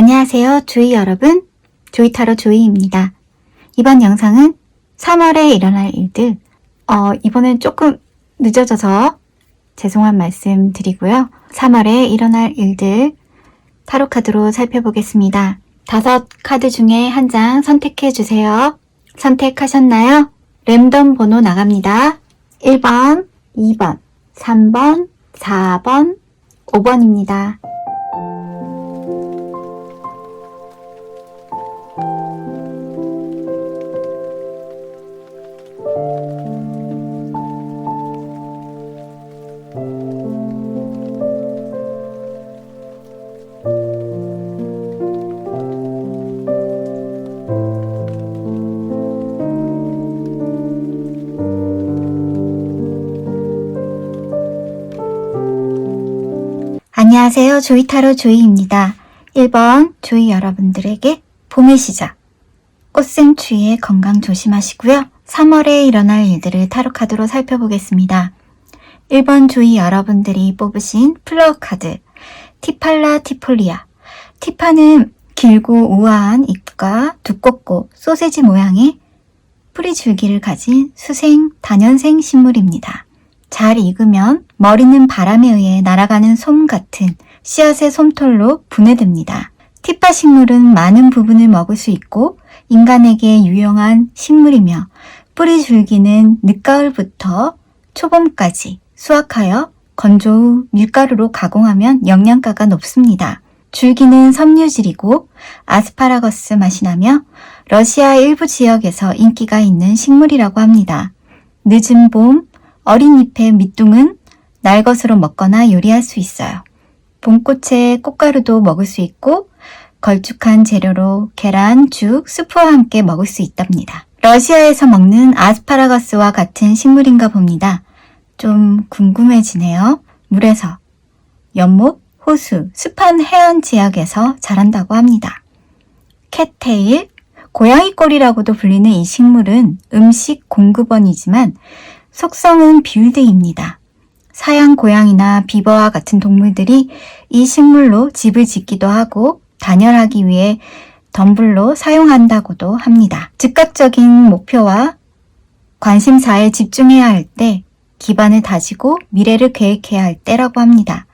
안녕하세요, 조이 여러분. 조이타로 조이입니다. 이번 영상은 3월에 일어날 일들, 어, 이번엔 조금 늦어져서 죄송한 말씀 드리고요. 3월에 일어날 일들 타로 카드로 살펴보겠습니다. 다섯 카드 중에 한 장 선택해 주세요. 선택하셨나요? 랜덤 번호 나갑니다. 1번, 2번, 3번, 4번, 5번입니다. 안녕하세요. 조이타로 조이입니다. 1번 조이 여러분들에게 봄의 시작. 꽃샘추위에 건강 조심하시고요. 3월에 일어날 일들을 타로 카드로 살펴보겠습니다. 1번 조이 여러분들이 뽑으신 플로어 카드 티팔라 티폴리아 티파는 길고 우아한 잎과 두껍고 소세지 모양의 뿌리 줄기를 가진 수생 단연생 식물입니다. 잘 익으면 머리는 바람에 의해 날아가는 솜 같은 씨앗의 솜털로 분해됩니다. 티파 식물은 많은 부분을 먹을 수 있고 인간에게 유용한 식물이며 뿌리 줄기는 늦가을부터 초봄까지 수확하여 건조 후 밀가루로 가공하면 영양가가 높습니다. 줄기는 섬유질이고 아스파라거스 맛이 나며 러시아 일부 지역에서 인기가 있는 식물이라고 합니다. 늦은 봄, 어린 잎의 밑둥은 날 것으로 먹거나 요리할 수 있어요. 봄꽃의 꽃가루도 먹을 수 있고 걸쭉한 재료로 계란, 죽, 수프와 함께 먹을 수 있답니다. 러시아에서 먹는 아스파라거스와 같은 식물인가 봅니다. 좀 궁금해지네요. 물에서 연못, 호수, 습한 해안 지역에서 자란다고 합니다. 캣테일, 고양이 꼬리라고도 불리는 이 식물은 음식 공급원이지만 속성은 비울드입니다. 사양 고양이나 비버와 같은 동물들이 이 식물로 집을 짓기도 하고 단열하기 위해 덤불로 사용한다고도 합니다. 즉각적인 목표와 관심사에 집중해야 할 때, 기반을 다지고 미래를 계획해야 할 때라고 합니다.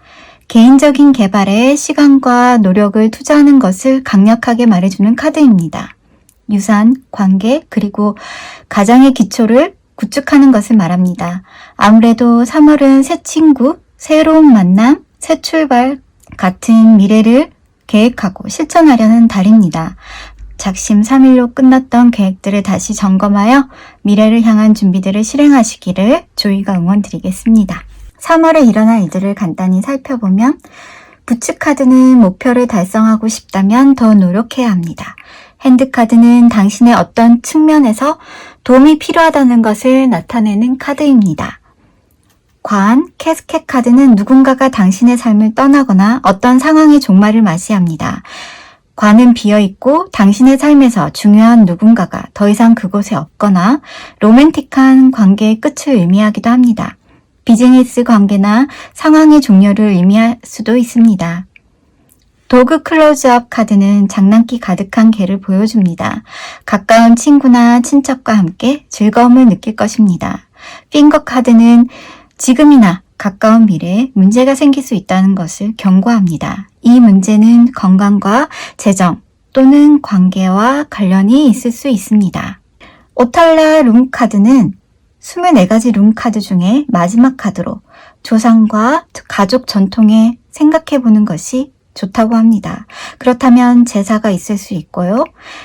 개인적인 개발에 시간과 노력을 투자하는 것을 강력하게 말해주는 카드입니다. 유산, 관계, 그리고 가정의 기초를 구축하는 것을 말합니다. 아무래도 3월은 새 친구, 새로운 만남, 새 출발 같은 미래를 계획하고 실천하려는 달입니다. 작심 3일로 끝났던 계획들을 다시 점검하여 미래를 향한 준비들을 실행하시기를 조이가 응원드리겠습니다. 3월에 일어날 일들을 간단히 살펴보면 부츠카드는 목표를 달성하고 싶다면 더 노력해야 합니다. 핸드카드는 당신의 어떤 측면에서 도움이 필요하다는 것을 나타내는 카드입니다. 관, 캐스켓 카드는 누군가가 당신의 삶을 떠나거나 어떤 상황의 종말을 맞이합니다. 관은 비어 있고 당신의 삶에서 중요한 누군가가 더 이상 그곳에 없거나 로맨틱한 관계의 끝을 의미하기도 합니다. 비즈니스 관계나 상황의 종료를 의미할 수도 있습니다. 도그 클로즈업 카드는 장난기 가득한 개를 보여줍니다. 가까운 친구나 친척과 함께 즐거움을 느낄 것입니다. 핑거 카드는 지금이나 가까운 미래에 문제가 생길 수 있다는 것을 경고합니다. 이 문제는 건강과 재정 또는 관계와 관련이 있을 수 있습니다. 오탈라 룸 카드는 24가지 룸 카드 중에 마지막 카드로 조상과 가족 전통에 생각해 보는 것이 좋다고 합니다. 그렇다면 제사가 있을 수 있고요.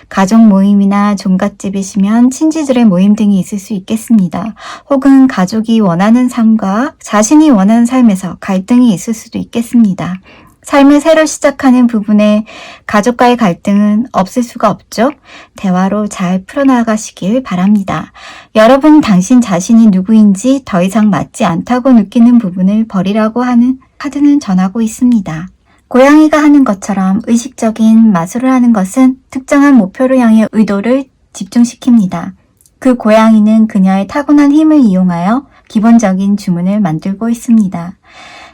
가족 모임이나 종갓집이시면 친지들의 모임 등이 있을 수 있겠습니다. 혹은 가족이 원하는 삶과 자신이 원하는 삶에서 갈등이 있을 수도 있겠습니다. 삶을 새로 시작하는 부분에 가족과의 갈등은 없을 수가 없죠. 대화로 잘 풀어나가시길 바랍니다. 여러분 당신 자신이 누구인지 더 이상 맞지 않다고 느끼는 부분을 버리라고 하는 카드는 전하고 있습니다. 고양이가 하는 것처럼 의식적인 마술을 하는 것은 특정한 목표를 향해 의도를 집중시킵니다. 그 고양이는 그녀의 타고난 힘을 이용하여 기본적인 주문을 만들고 있습니다.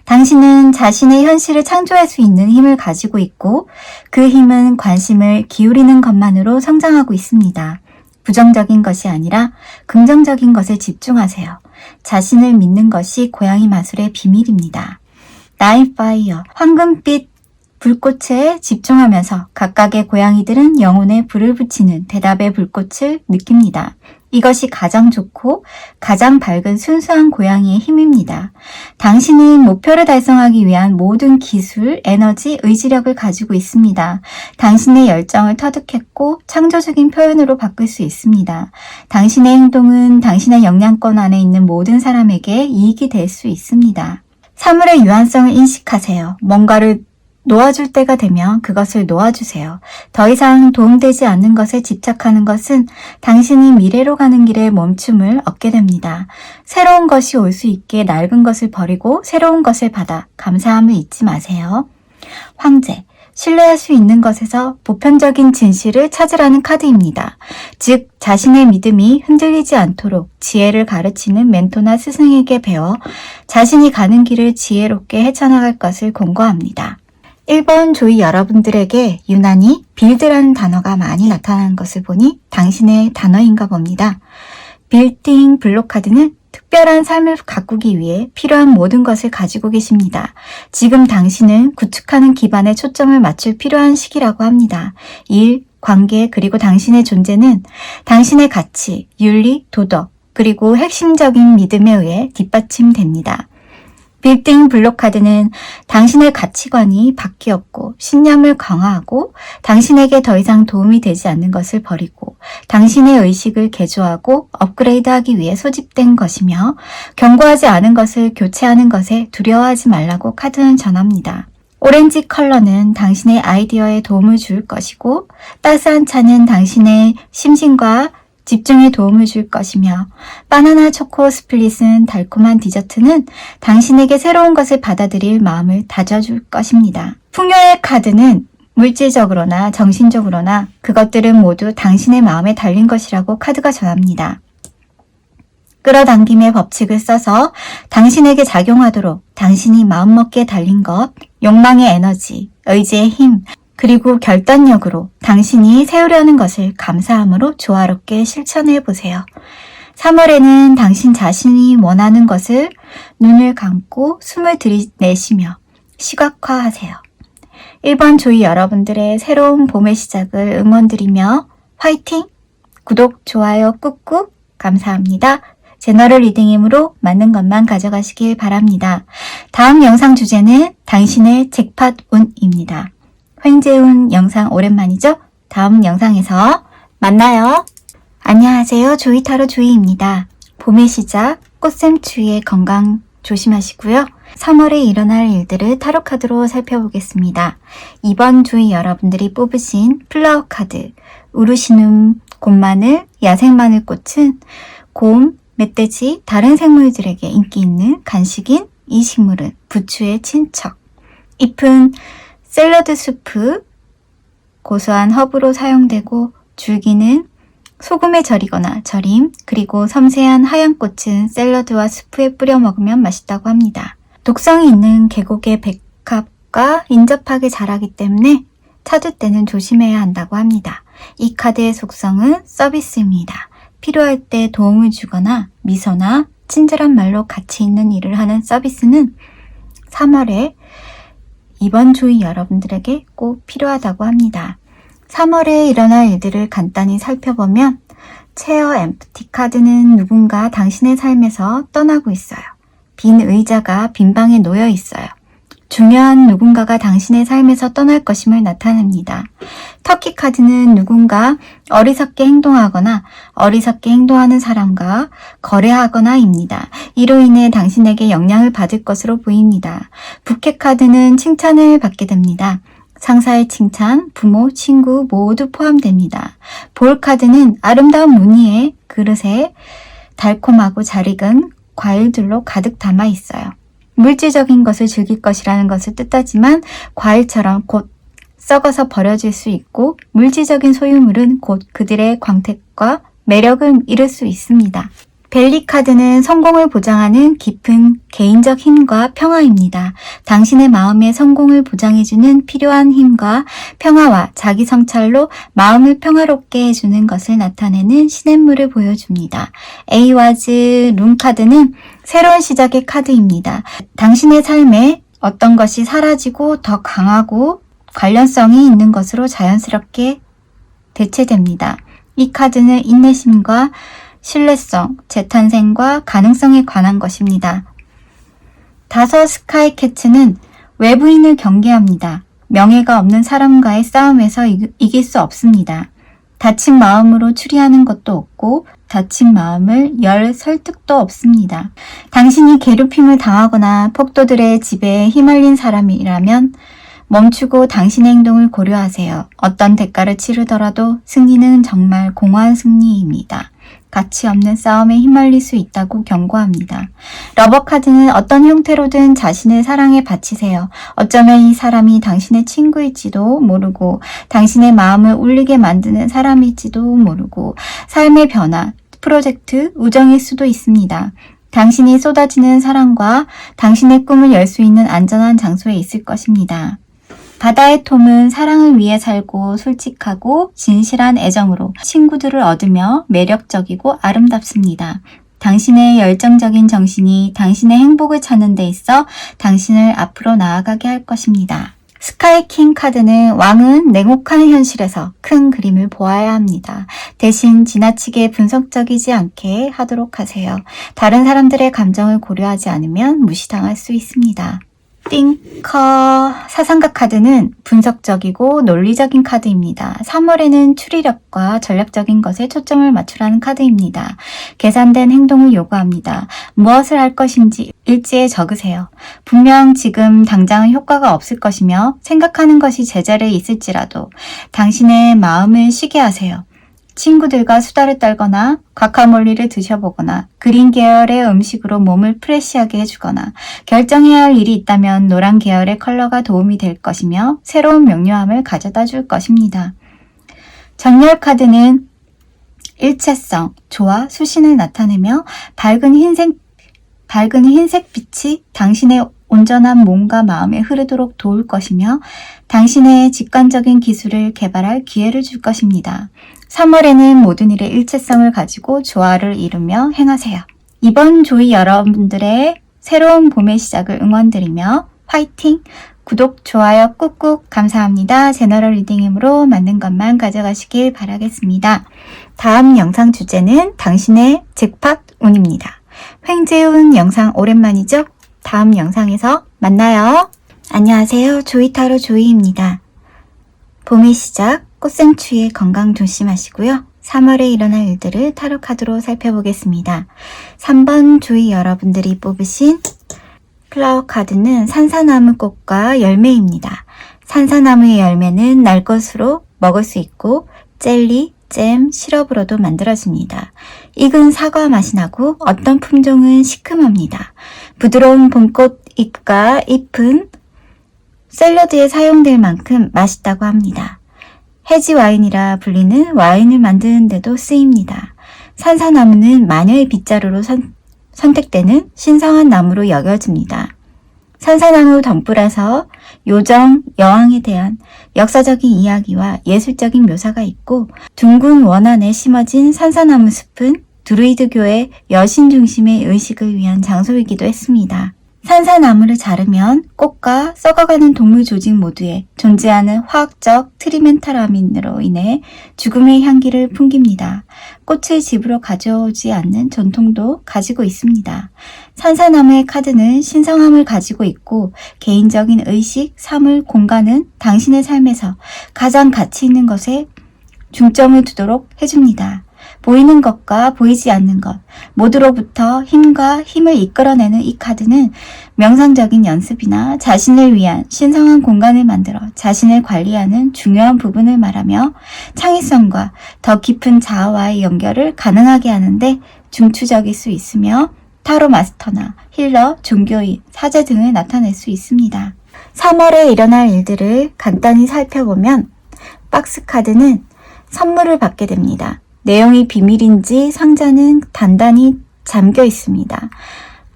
당신은 자신의 현실을 창조할 수 있는 힘을 가지고 있고 그 힘은 관심을 기울이는 것만으로 성장하고 있습니다. 부정적인 것이 아니라 긍정적인 것에 집중하세요. 자신을 믿는 것이 고양이 마술의 비밀입니다. 나인 파이어, 황금빛 불꽃에 집중하면서 각각의 고양이들은 영혼에 불을 붙이는 대답의 불꽃을 느낍니다. 이것이 가장 좋고 가장 밝은 순수한 고양이의 힘입니다. 당신은 목표를 달성하기 위한 모든 기술, 에너지, 의지력을 가지고 있습니다. 당신의 열정을 터득했고 창조적인 표현으로 바꿀 수 있습니다. 당신의 행동은 당신의 영향권 안에 있는 모든 사람에게 이익이 될 수 있습니다. 사물의 유한성을 인식하세요. 뭔가를 놓아줄 때가 되면 그것을 놓아주세요. 더 이상 도움되지 않는 것에 집착하는 것은 당신이 미래로 가는 길에 멈춤을 얻게 됩니다. 새로운 것이 올 수 있게 낡은 것을 버리고 새로운 것을 받아 감사함을 잊지 마세요. 황제. 신뢰할 수 있는 것에서 보편적인 진실을 찾으라는 카드입니다. 즉, 자신의 믿음이 흔들리지 않도록 지혜를 가르치는 멘토나 스승에게 배워 자신이 가는 길을 지혜롭게 헤쳐나갈 것을 권고합니다. 1번 조이 여러분들에게 유난히 빌드라는 단어가 많이 나타나는 것을 보니 당신의 단어인가 봅니다. 빌딩 블록 카드는 특별한 삶을 가꾸기 위해 필요한 모든 것을 가지고 계십니다. 지금 당신은 구축하는 기반에 초점을 맞출 필요한 시기라고 합니다. 일, 관계, 그리고 당신의 존재는 당신의 가치, 윤리, 도덕, 그리고 핵심적인 믿음에 의해 뒷받침됩니다. 빌딩 블록카드는 당신의 가치관이 바뀌었고 신념을 강화하고 당신에게 더 이상 도움이 되지 않는 것을 버리고 당신의 의식을 개조하고 업그레이드하기 위해 소집된 것이며 경고하지 않은 것을 교체하는 것에 두려워하지 말라고 카드는 전합니다. 오렌지 컬러는 당신의 아이디어에 도움을 줄 것이고 따스한 차는 당신의 심신과 집중에 도움을 줄 것이며 바나나 초코 스플릿은 달콤한 디저트는 당신에게 새로운 것을 받아들일 마음을 다져줄 것입니다. 풍요의 카드는 물질적으로나 정신적으로나 그것들은 모두 당신의 마음에 달린 것이라고 카드가 전합니다. 끌어당김의 법칙을 써서 당신에게 작용하도록 당신이 마음먹기에 달린 것, 욕망의 에너지, 의지의 힘, 그리고 결단력으로 당신이 세우려는 것을 감사함으로 조화롭게 실천해 보세요. 3월에는 당신 자신이 원하는 것을 눈을 감고 숨을 들이내쉬며 시각화하세요. 1번 조이 여러분들의 새로운 봄의 시작을 응원드리며 화이팅! 구독, 좋아요 꾹꾹 감사합니다. 제너럴 리딩이므로 맞는 것만 가져가시길 바랍니다. 다음 영상 주제는 당신의 잭팟 운입니다. 횡재운 영상 오랜만이죠? 다음 영상에서 만나요. 안녕하세요. 조이타로 조이입니다. 봄의 시작, 꽃샘추위의 건강 조심하시고요. 3월에 일어날 일들을 타로카드로 살펴보겠습니다. 이번 주의 여러분들이 뽑으신 플라워 카드, 우르시눔, 곰마늘, 야생마늘꽃은 곰, 멧돼지, 다른 생물들에게 인기 있는 간식인 이 식물은 부추의 친척. 잎은 샐러드 수프, 고소한 허브로 사용되고 줄기는 소금에 절이거나 절임, 그리고 섬세한 하얀 꽃은 샐러드와 수프에 뿌려 먹으면 맛있다고 합니다. 독성이 있는 계곡의 백합과 인접하게 자라기 때문에 찾을 때는 조심해야 한다고 합니다. 이 카드의 속성은 서비스입니다. 필요할 때 도움을 주거나 미소나 친절한 말로 가치 있는 일을 하는 서비스는 3월에 이번 주의 여러분들에게 꼭 필요하다고 합니다. 3월에 일어날 일들을 간단히 살펴보면 체어 엠프티 카드는 누군가 당신의 삶에서 떠나고 있어요. 빈 의자가 빈 방에 놓여 있어요. 중요한 누군가가 당신의 삶에서 떠날 것임을 나타냅니다. 터키 카드는 누군가 어리석게 행동하거나 어리석게 행동하는 사람과 거래하거나입니다. 이로 인해 당신에게 영향을 받을 것으로 보입니다. 부캐 카드는 칭찬을 받게 됩니다. 상사의 칭찬, 부모, 친구 모두 포함됩니다. 볼 카드는 아름다운 무늬의 그릇에 달콤하고 잘 익은 과일들로 가득 담아 있어요. 물질적인 것을 즐길 것이라는 것을 뜻하지만 과일처럼 곧 썩어서 버려질 수 있고 물질적인 소유물은 곧 그들의 광택과 매력을 잃을 수 있습니다. 벨리 카드는 성공을 보장하는 깊은 개인적 힘과 평화입니다. 당신의 마음의 성공을 보장해주는 필요한 힘과 평화와 자기 성찰로 마음을 평화롭게 해주는 것을 나타내는 시냇물을 보여줍니다. 에이와즈 룬 카드는 새로운 시작의 카드입니다. 당신의 삶에 어떤 것이 사라지고 더 강하고 관련성이 있는 것으로 자연스럽게 대체됩니다. 이 카드는 인내심과 신뢰성, 재탄생과 가능성에 관한 것입니다. 다섯 스카이 캐츠는 외부인을 경계합니다. 명예가 없는 사람과의 싸움에서 이- 이길 수 없습니다. 다친 마음으로 추리하는 것도 없고 다친 마음을 열 설득도 없습니다. 당신이 괴롭힘을 당하거나 폭도들의 지배에 휘말린 사람이라면 멈추고 당신의 행동을 고려하세요. 어떤 대가를 치르더라도 승리는 정말 공허한 승리입니다. 가치 없는 싸움에 휘말릴 수 있다고 경고합니다. 러버 카드는 어떤 형태로든 자신을 사랑에 바치세요. 어쩌면 이 사람이 당신의 친구일지도 모르고 당신의 마음을 울리게 만드는 사람일지도 모르고 삶의 변화, 프로젝트, 우정일 수도 있습니다. 당신이 쏟아지는 사랑과 당신의 꿈을 열 수 있는 안전한 장소에 있을 것입니다. 바다의 톰은 사랑을 위해 살고 솔직하고 진실한 애정으로 친구들을 얻으며 매력적이고 아름답습니다. 당신의 열정적인 정신이 당신의 행복을 찾는 데 있어 당신을 앞으로 나아가게 할 것입니다. 스카이킹 카드는 왕은 냉혹한 현실에서 큰 그림을 보아야 합니다. 대신 지나치게 분석적이지 않게 하도록 하세요. 다른 사람들의 감정을 고려하지 않으면 무시당할 수 있습니다. 띵커 사상가 카드는 분석적이고 논리적인 카드입니다. 3월에는 추리력과 전략적인 것에 초점을 맞추라는 카드입니다. 계산된 행동을 요구합니다. 무엇을 할 것인지 일지에 적으세요. 분명 지금 당장은 효과가 없을 것이며 생각하는 것이 제자리에 있을지라도 당신의 마음을 쉬게 하세요. 친구들과 수다를 떨거나 과카몰리를 드셔보거나 그린 계열의 음식으로 몸을 프레시하게 해주거나 결정해야 할 일이 있다면 노란 계열의 컬러가 도움이 될 것이며 새로운 명료함을 가져다 줄 것입니다. 정렬 카드는 일체성, 조화, 수신을 나타내며 밝은 흰색, 밝은 흰색 빛이 당신의 온전한 몸과 마음에 흐르도록 도울 것이며 당신의 직관적인 기술을 개발할 기회를 줄 것입니다. 3월에는 모든 일의 일체성을 가지고 조화를 이루며 행하세요. 이번 조이 여러분들의 새로운 봄의 시작을 응원드리며 화이팅! 구독, 좋아요 꾹꾹 감사합니다. 제너럴 리딩으로 맞는 것만 가져가시길 바라겠습니다. 다음 영상 주제는 당신의 잭팟 운입니다. 횡재운 영상 오랜만이죠? 다음 영상에서 만나요. 안녕하세요. 조이타로 조이입니다. 봄의 시작, 꽃샘추위의 건강 조심하시고요. 3월에 일어날 일들을 타로 카드로 살펴보겠습니다. 3번 조이 여러분들이 뽑으신 플라워 카드는 산사나무 꽃과 열매입니다. 산사나무의 열매는 날 것으로 먹을 수 있고 젤리, 잼, 시럽으로도 만들어집니다. 익은 사과 맛이 나고 어떤 품종은 시큼합니다. 부드러운 봄꽃 잎과 잎은 샐러드에 사용될 만큼 맛있다고 합니다. 해지 와인이라 불리는 와인을 만드는 데도 쓰입니다. 산사나무는 마녀의 빗자루로 선, 선택되는 신성한 나무로 여겨집니다. 산사나무 덤불에서 요정, 여왕에 대한 역사적인 이야기와 예술적인 묘사가 있고 둥근 원안에 심어진 산사나무 숲은 드루이드교의 여신 중심의 의식을 위한 장소이기도 했습니다. 산사나무를 자르면 꽃과 썩어가는 동물 조직 모두에 존재하는 화학적 트리멘타라민으로 인해 죽음의 향기를 풍깁니다. 꽃을 집으로 가져오지 않는 전통도 가지고 있습니다. 산사나무의 카드는 신성함을 가지고 있고 개인적인 의식, 사물, 공간은 당신의 삶에서 가장 가치 있는 것에 중점을 두도록 해줍니다. 보이는 것과 보이지 않는 것 모두로부터 힘과 힘을 이끌어내는 이 카드는 명상적인 연습이나 자신을 위한 신성한 공간을 만들어 자신을 관리하는 중요한 부분을 말하며 창의성과 더 깊은 자아와의 연결을 가능하게 하는데 중추적일 수 있으며 타로 마스터나 힐러, 종교인, 사제 등을 나타낼 수 있습니다. 3월에 일어날 일들을 간단히 살펴보면 박스 카드는 선물을 받게 됩니다. 내용이 비밀인지 상자는 단단히 잠겨 있습니다.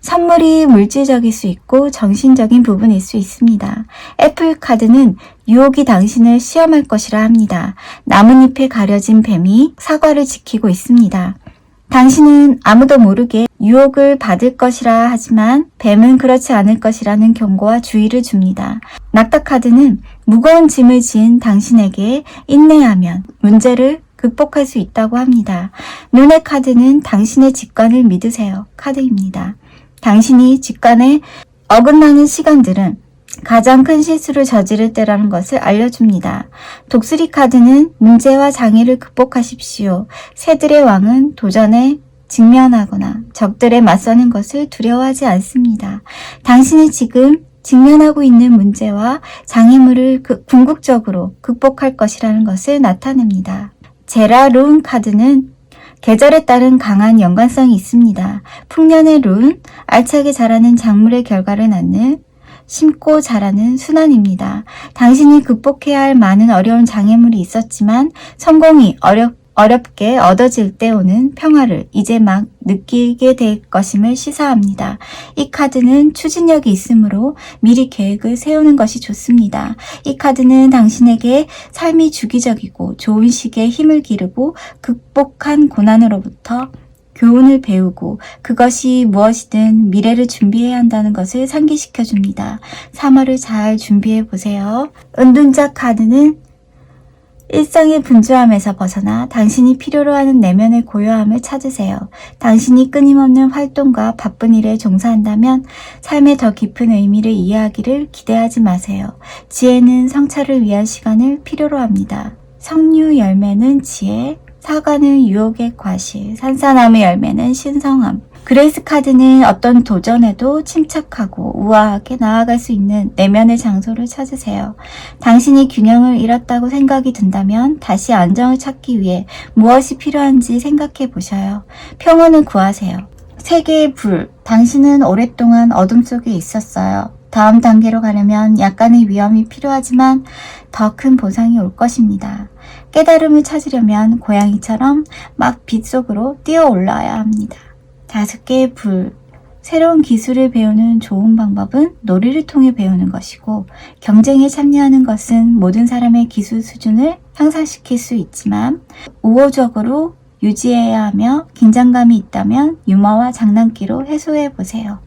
선물이 물질적일 수 있고 정신적인 부분일 수 있습니다. 애플 카드는 유혹이 당신을 시험할 것이라 합니다. 나뭇잎에 가려진 뱀이 사과를 지키고 있습니다. 당신은 아무도 모르게 유혹을 받을 것이라 하지만 뱀은 그렇지 않을 것이라는 경고와 주의를 줍니다. 낙타 카드는 무거운 짐을 지은 당신에게 인내하면 문제를 극복할 수 있다고 합니다. 눈의 카드는 당신의 직관을 믿으세요. 카드입니다. 당신이 직관에 어긋나는 시간들은 가장 큰 실수를 저지를 때라는 것을 알려줍니다. 독수리 카드는 문제와 장애를 극복하십시오. 새들의 왕은 도전에 직면하거나 적들에 맞서는 것을 두려워하지 않습니다. 당신이 지금 직면하고 있는 문제와 장애물을 그- 궁극적으로 극복할 것이라는 것을 나타냅니다. 제라 룬 카드는 계절에 따른 강한 연관성이 있습니다. 풍년의 룬, 알차게 자라는 작물의 결과를 낳는 심고 자라는 순환입니다. 당신이 극복해야 할 많은 어려운 장애물이 있었지만 성공이 어렵, 어렵게 얻어질 때 오는 평화를 이제 막 느끼게 될 것임을 시사합니다. 이 카드는 추진력이 있으므로 미리 계획을 세우는 것이 좋습니다. 이 카드는 당신에게 삶이 주기적이고 좋은 시기에 힘을 기르고 극복한 고난으로부터 교훈을 배우고 그것이 무엇이든 미래를 준비해야 한다는 것을 상기시켜 줍니다. 3월을 잘 준비해 보세요. 은둔자 카드는 일상의 분주함에서 벗어나 당신이 필요로 하는 내면의 고요함을 찾으세요. 당신이 끊임없는 활동과 바쁜 일에 종사한다면 삶의 더 깊은 의미를 이해하기를 기대하지 마세요. 지혜는 성찰을 위한 시간을 필요로 합니다. 석류 열매는 지혜, 사과는 유혹의 과실, 산사나무 열매는 신성함. 그레이스 카드는 어떤 도전에도 침착하고 우아하게 나아갈 수 있는 내면의 장소를 찾으세요. 당신이 균형을 잃었다고 생각이 든다면 다시 안정을 찾기 위해 무엇이 필요한지 생각해 보셔요. 평온을 구하세요. 세계의 불. 당신은 오랫동안 어둠 속에 있었어요. 다음 단계로 가려면 약간의 위험이 필요하지만 더 큰 보상이 올 것입니다. 깨달음을 찾으려면 고양이처럼 막 빛 속으로 뛰어 올라야 합니다. 다섯 개의 불. 새로운 기술을 배우는 좋은 방법은 놀이를 통해 배우는 것이고 경쟁에 참여하는 것은 모든 사람의 기술 수준을 향상시킬 수 있지만 우호적으로 유지해야 하며 긴장감이 있다면 유머와 장난기로 해소해 보세요.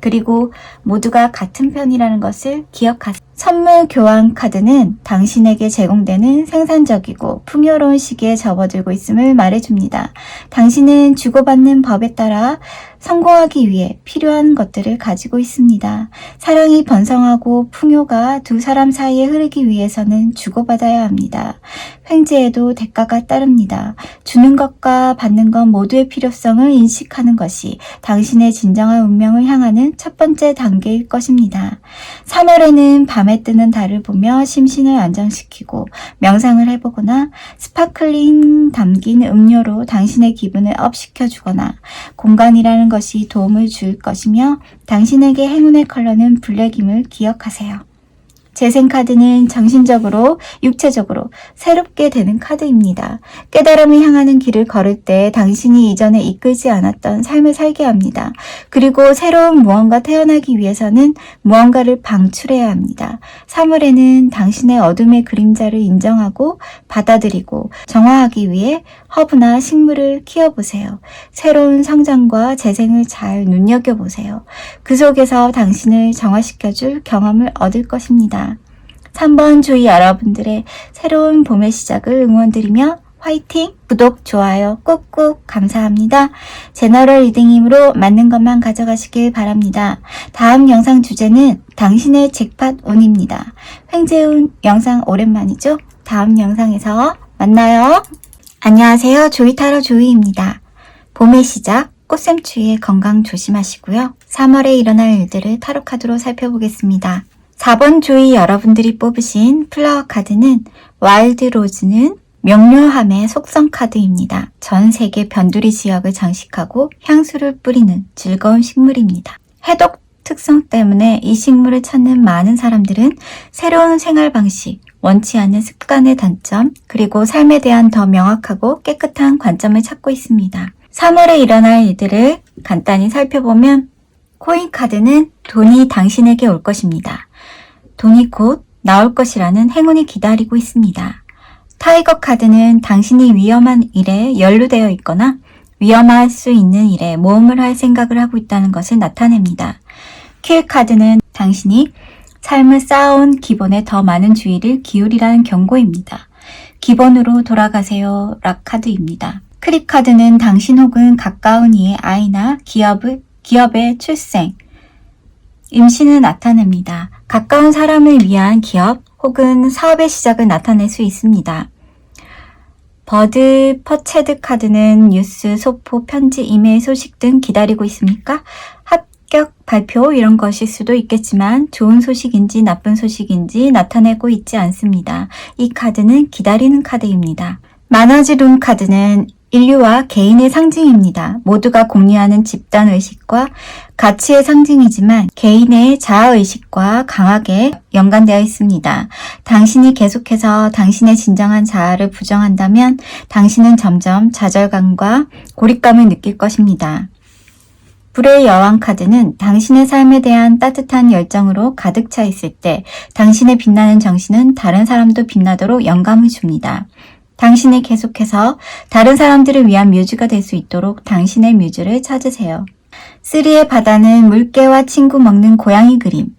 그리고 모두가 같은 편이라는 것을 기억하세요. 선물 교환 카드는 당신에게 제공되는 생산적이고 풍요로운 시기에 접어들고 있음을 말해줍니다. 당신은 주고받는 법에 따라 성공하기 위해 필요한 것들을 가지고 있습니다. 사랑이 번성하고 풍요가 두 사람 사이에 흐르기 위해서는 주고받아야 합니다. 횡재에도 대가가 따릅니다. 주는 것과 받는 것 모두의 필요성을 인식하는 것이 당신의 진정한 운명을 향하는 첫 번째 단계일 것입니다. 3월에는 밤에 뜨는 달을 보며 심신을 안정시키고 명상을 해보거나 스파클링 담긴 음료로 당신의 기분을 업시켜 주거나 공간이라는 것이 도움을 줄 것이며 당신에게 행운의 컬러는 블랙임을 기억하세요. 재생카드는 정신적으로, 육체적으로 새롭게 되는 카드입니다. 깨달음을 향하는 길을 걸을 때 당신이 이전에 이끌지 않았던 삶을 살게 합니다. 그리고 새로운 무언가 태어나기 위해서는 무언가를 방출해야 합니다. 3월에는 당신의 어둠의 그림자를 인정하고 받아들이고 정화하기 위해 허브나 식물을 키워보세요. 새로운 성장과 재생을 잘 눈여겨보세요. 그 속에서 당신을 정화시켜줄 경험을 얻을 것입니다. 3번 주의 여러분들의 새로운 봄의 시작을 응원드리며 화이팅! 구독, 좋아요 꾹꾹 감사합니다. 제너럴 리딩임으로 맞는 것만 가져가시길 바랍니다. 다음 영상 주제는 당신의 잭팟 운입니다. 횡재운 영상 오랜만이죠? 다음 영상에서 만나요. 안녕하세요. 조이타로 조이입니다. 봄의 시작, 꽃샘추위에 건강 조심하시고요. 3월에 일어날 일들을 타로 카드로 살펴보겠습니다. 4번 조이 여러분들이 뽑으신 플라워 카드는 와일드 로즈는 명료함의 속성 카드입니다. 전 세계 변두리 지역을 장식하고 향수를 뿌리는 즐거운 식물입니다. 해독 특성 때문에 이 식물을 찾는 많은 사람들은 새로운 생활 방식, 원치 않는 습관의 단점, 그리고 삶에 대한 더 명확하고 깨끗한 관점을 찾고 있습니다. 3월에 일어날 일들을 간단히 살펴보면 코인 카드는 돈이 당신에게 올 것입니다. 돈이 곧 나올 것이라는 행운이 기다리고 있습니다. 타이거 카드는 당신이 위험한 일에 연루되어 있거나 위험할 수 있는 일에 모험을 할 생각을 하고 있다는 것을 나타냅니다. 킬 카드는 당신이 삶을 쌓아온 기본에 더 많은 주의를 기울이라는 경고입니다. 기본으로 돌아가세요. 락 카드입니다. 크립 카드는 당신 혹은 가까운 이의 아이나 기업의, 기업의 출생, 임신을 나타냅니다. 가까운 사람을 위한 기업 혹은 사업의 시작을 나타낼 수 있습니다. 버드 퍼체드 카드는 뉴스, 소포, 편지, 이메일 소식 등 기다리고 있습니까? 합격 발표 이런 것일 수도 있겠지만 좋은 소식인지 나쁜 소식인지 나타내고 있지 않습니다. 이 카드는 기다리는 카드입니다. 마너지룬 카드는 인류와 개인의 상징입니다. 모두가 공유하는 집단 의식과 가치의 상징이지만 개인의 자아 의식과 강하게 연관되어 있습니다. 당신이 계속해서 당신의 진정한 자아를 부정한다면 당신은 점점 좌절감과 고립감을 느낄 것입니다. 불의 여왕 카드는 당신의 삶에 대한 따뜻한 열정으로 가득 차 있을 때 당신의 빛나는 정신은 다른 사람도 빛나도록 영감을 줍니다. 당신이 계속해서 다른 사람들을 위한 뮤즈가 될 수 있도록 당신의 뮤즈를 찾으세요. 쓰리의 바다는 물개와 친구 먹는 고양이 그림.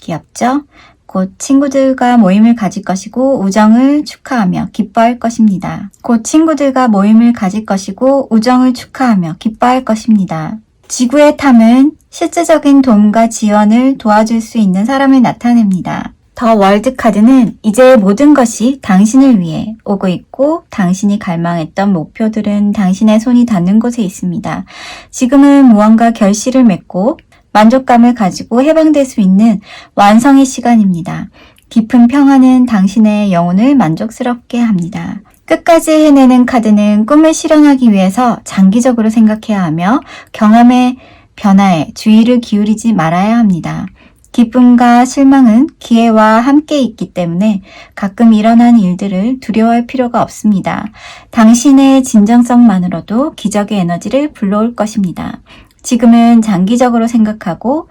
귀엽죠? 곧 친구들과 모임을 가질 것이고 우정을 축하하며 기뻐할 것입니다. 곧 친구들과 모임을 가질 것이고 우정을 축하하며 기뻐할 것입니다. 지구의 탐은 실질적인 도움과 지원을 도와줄 수 있는 사람을 나타냅니다. 더 월드 카드는 이제 모든 것이 당신을 위해 오고 있고 당신이 갈망했던 목표들은 당신의 손이 닿는 곳에 있습니다. 지금은 무언가 결실을 맺고 만족감을 가지고 해방될 수 있는 완성의 시간입니다. 깊은 평화는 당신의 영혼을 만족스럽게 합니다. 끝까지 해내는 카드는 꿈을 실현하기 위해서 장기적으로 생각해야 하며 경험의 변화에 주의를 기울이지 말아야 합니다. 기쁨과 실망은 기회와 함께 있기 때문에 가끔 일어난 일들을 두려워할 필요가 없습니다. 당신의 진정성만으로도 기적의 에너지를 불러올 것입니다. 지금은 장기적으로 생각하고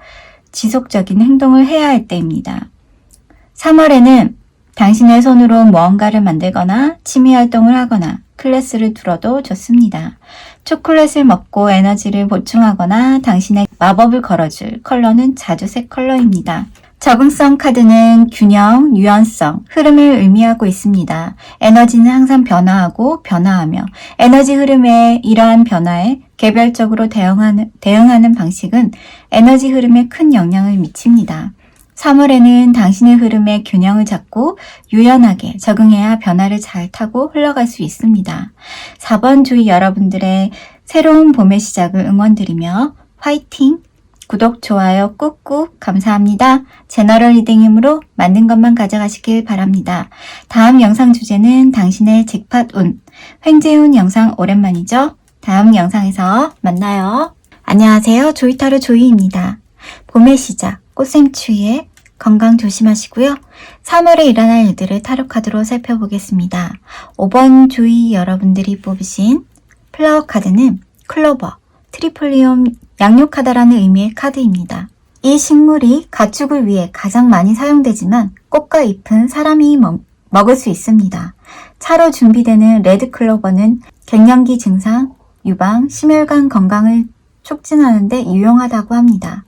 지속적인 행동을 해야 할 때입니다. 3월에는 당신의 손으로 무언가를 만들거나 취미 활동을 하거나 클래스를 들어도 좋습니다. 초콜릿을 먹고 에너지를 보충하거나 당신의 마법을 걸어줄 컬러는 자주색 컬러입니다. 적응성 카드는 균형, 유연성, 흐름을 의미하고 있습니다. 에너지는 항상 변화하고 변화하며 에너지 흐름의 이러한 변화에 개별적으로 대응하는, 대응하는 방식은 에너지 흐름에 큰 영향을 미칩니다. 3월에는 당신의 흐름에 균형을 잡고 유연하게 적응해야 변화를 잘 타고 흘러갈 수 있습니다. 4번 주의 여러분들의 새로운 봄의 시작을 응원드리며 화이팅! 구독, 좋아요 꾹꾹 감사합니다. 제너럴 리딩으로 맞는 것만 가져가시길 바랍니다. 다음 영상 주제는 당신의 잭팟 운, 횡재운 영상 오랜만이죠? 다음 영상에서 만나요. 안녕하세요. 조이타르 조이입니다. 봄의 시작, 꽃샘추위에 건강 조심하시고요. 3월에 일어날 일들을 타로 카드로 살펴보겠습니다. 5번 주의 여러분들이 뽑으신 플라워 카드는 클로버, 트리폴리움 양육하다라는 의미의 카드입니다. 이 식물이 가축을 위해 가장 많이 사용되지만 꽃과 잎은 사람이 먹, 먹을 수 있습니다. 차로 준비되는 레드 클로버는 갱년기 증상, 유방, 심혈관 건강을 촉진하는 데 유용하다고 합니다.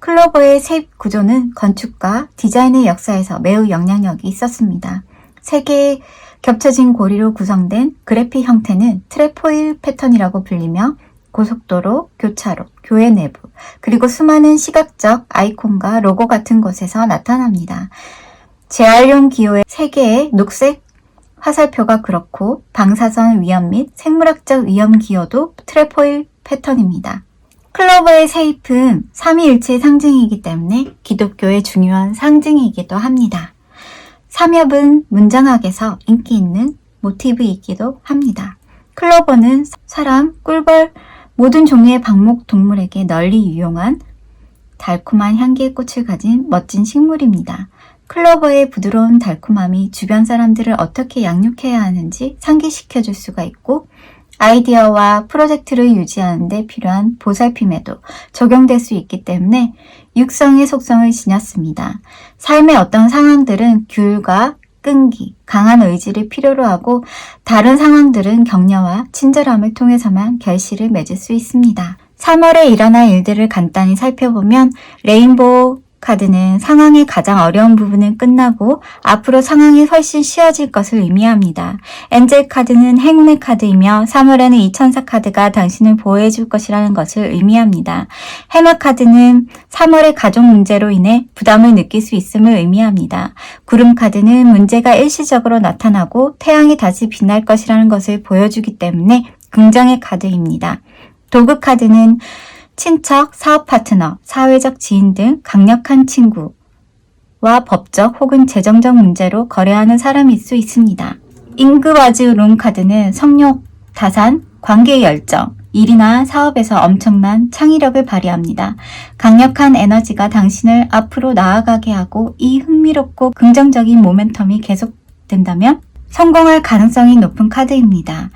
클로버의 색 구조는 건축과 디자인의 역사에서 매우 영향력이 있었습니다. 세 개의 겹쳐진 고리로 구성된 그래픽 형태는 트레포일 패턴이라고 불리며 고속도로, 교차로, 교회 내부, 그리고 수많은 시각적 아이콘과 로고 같은 곳에서 나타납니다. 재활용 기호의 세 개의 녹색 화살표가 그렇고 방사선 위험 및 생물학적 위험 기호도 트레포일 패턴입니다. 클로버의 세잎은 삼위일체의 상징이기 때문에 기독교의 중요한 상징이기도 합니다. 삼엽은 문장학에서 인기 있는 모티브이기도 합니다. 클로버는 사람, 꿀벌, 모든 종류의 방목 동물에게 널리 유용한 달콤한 향기의 꽃을 가진 멋진 식물입니다. 클로버의 부드러운 달콤함이 주변 사람들을 어떻게 양육해야 하는지 상기시켜 줄 수가 있고 아이디어와 프로젝트를 유지하는 데 필요한 보살핌에도 적용될 수 있기 때문에 육성의 속성을 지녔습니다. 삶의 어떤 상황들은 귤과 끈기, 강한 의지를 필요로 하고 다른 상황들은 격려와 친절함을 통해서만 결실을 맺을 수 있습니다. 3월에 일어날 일들을 간단히 살펴보면 레인보우 카드는 상황의 가장 어려운 부분은 끝나고 앞으로 상황이 훨씬 쉬워질 것을 의미합니다. 엔젤 카드는 행운의 카드이며 3월에는 이 천사 카드가 당신을 보호해 줄 것이라는 것을 의미합니다. 해머 카드는 3월의 가족 문제로 인해 부담을 느낄 수 있음을 의미합니다. 구름 카드는 문제가 일시적으로 나타나고 태양이 다시 빛날 것이라는 것을 보여주기 때문에 긍정의 카드입니다. 도구 카드는 친척, 사업 파트너, 사회적 지인 등 강력한 친구와 법적 혹은 재정적 문제로 거래하는 사람일 수 있습니다. 잉그와즈 룬 카드는 성욕, 다산, 관계의 열정, 일이나 사업에서 엄청난 창의력을 발휘합니다. 강력한 에너지가 당신을 앞으로 나아가게 하고 이 흥미롭고 긍정적인 모멘텀이 계속된다면 성공할 가능성이 높은 카드입니다.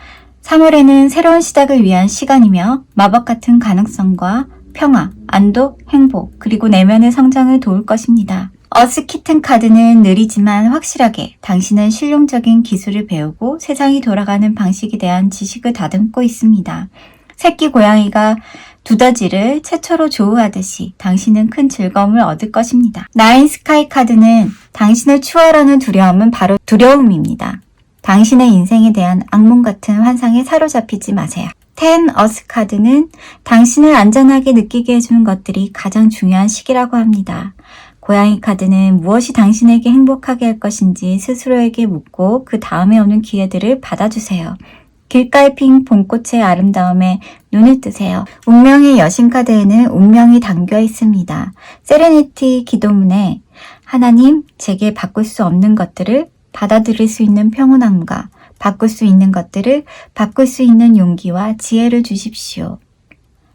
3월에는 새로운 시작을 위한 시간이며 마법 같은 가능성과 평화, 안도, 행복, 그리고 내면의 성장을 도울 것입니다. 어스키튼 카드는 느리지만 확실하게 당신은 실용적인 기술을 배우고 세상이 돌아가는 방식에 대한 지식을 다듬고 있습니다. 새끼 고양이가 두더지를 최초로 조우하듯이 당신은 큰 즐거움을 얻을 것입니다. 나인 스카이 카드는 당신을 추월하는 두려움은 바로 두려움입니다. 당신의 인생에 대한 악몽 같은 환상에 사로잡히지 마세요. 텐 어스 카드는 당신을 안전하게 느끼게 해주는 것들이 가장 중요한 시기라고 합니다. 고양이 카드는 무엇이 당신에게 행복하게 할 것인지 스스로에게 묻고 그 다음에 오는 기회들을 받아주세요. 길가에 핀 봄꽃의 아름다움에 눈을 뜨세요. 운명의 여신 카드에는 운명이 담겨 있습니다. 세레니티 기도문에 하나님, 제게 바꿀 수 없는 것들을 받아들일 수 있는 평온함과 바꿀 수 있는 것들을 바꿀 수 있는 용기와 지혜를 주십시오.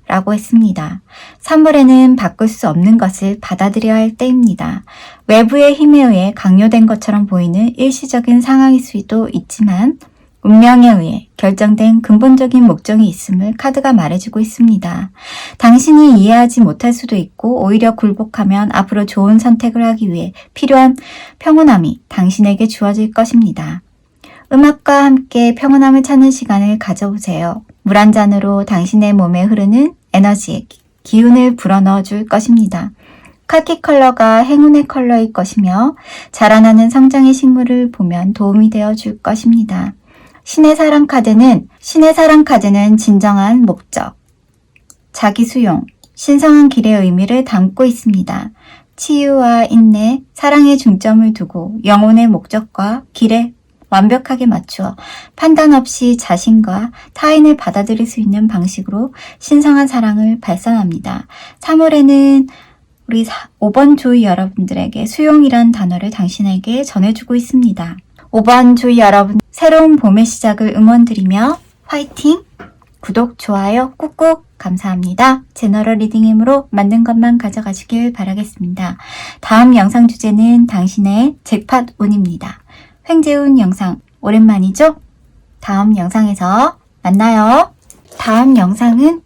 라고 했습니다. 3월에는 바꿀 수 없는 것을 받아들여야 할 때입니다. 외부의 힘에 의해 강요된 것처럼 보이는 일시적인 상황일 수도 있지만 운명에 의해 결정된 근본적인 목적이 있음을 카드가 말해주고 있습니다. 당신이 이해하지 못할 수도 있고 오히려 굴복하면 앞으로 좋은 선택을 하기 위해 필요한 평온함이 당신에게 주어질 것입니다. 음악과 함께 평온함을 찾는 시간을 가져보세요. 물 한 잔으로 당신의 몸에 흐르는 에너지, 기운을 불어넣어 줄 것입니다. 카키 컬러가 행운의 컬러일 것이며 자라나는 성장의 식물을 보면 도움이 되어 줄 것입니다. 신의 사랑 카드는 신의 사랑 카드는 진정한 목적, 자기 수용, 신성한 길의 의미를 담고 있습니다. 치유와 인내, 사랑의 중점을 두고 영혼의 목적과 길에 완벽하게 맞추어 판단 없이 자신과 타인을 받아들일 수 있는 방식으로 신성한 사랑을 발산합니다. 3월에는 우리 5번 조이 여러분들에게 수용이란 단어를 당신에게 전해주고 있습니다. 5번 조이 여러분 새로운 봄의 시작을 응원드리며 화이팅! 구독, 좋아요 꾹꾹 감사합니다. 제너럴 리딩으로 맞는 것만 가져가시길 바라겠습니다. 다음 영상 주제는 당신의 잭팟 운입니다. 횡재운 영상 오랜만이죠? 다음 영상에서 만나요. 다음 영상은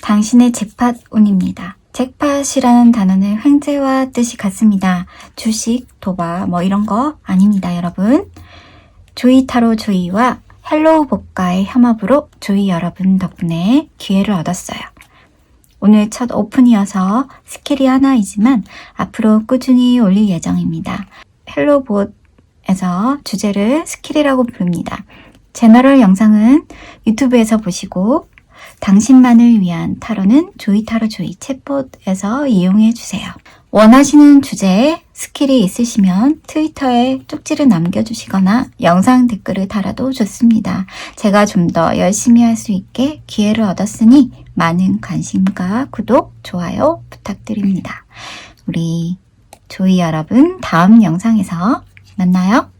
당신의 잭팟 운입니다. 잭팟이라는 단어는 횡재와 뜻이 같습니다. 주식, 도박 뭐 이런 거 아닙니다, 여러분. 조이타로 조이와 헬로우 복가의 협업으로 조이 여러분 덕분에 기회를 얻었어요. 오늘 첫 오픈이어서 스킬이 하나이지만 앞으로 꾸준히 올릴 예정입니다. 헬로봇에서 주제를 스킬이라고 부릅니다. 제너럴 영상은 유튜브에서 보시고 당신만을 위한 타로는 조이타로 조이 챗봇에서 이용해 주세요. 원하시는 주제에 스킬이 있으시면 트위터에 쪽지를 남겨주시거나 영상 댓글을 달아도 좋습니다. 제가 좀 더 열심히 할 수 있게 기회를 얻었으니 많은 관심과 구독, 좋아요 부탁드립니다. 우리 조이 여러분 다음 영상에서 만나요.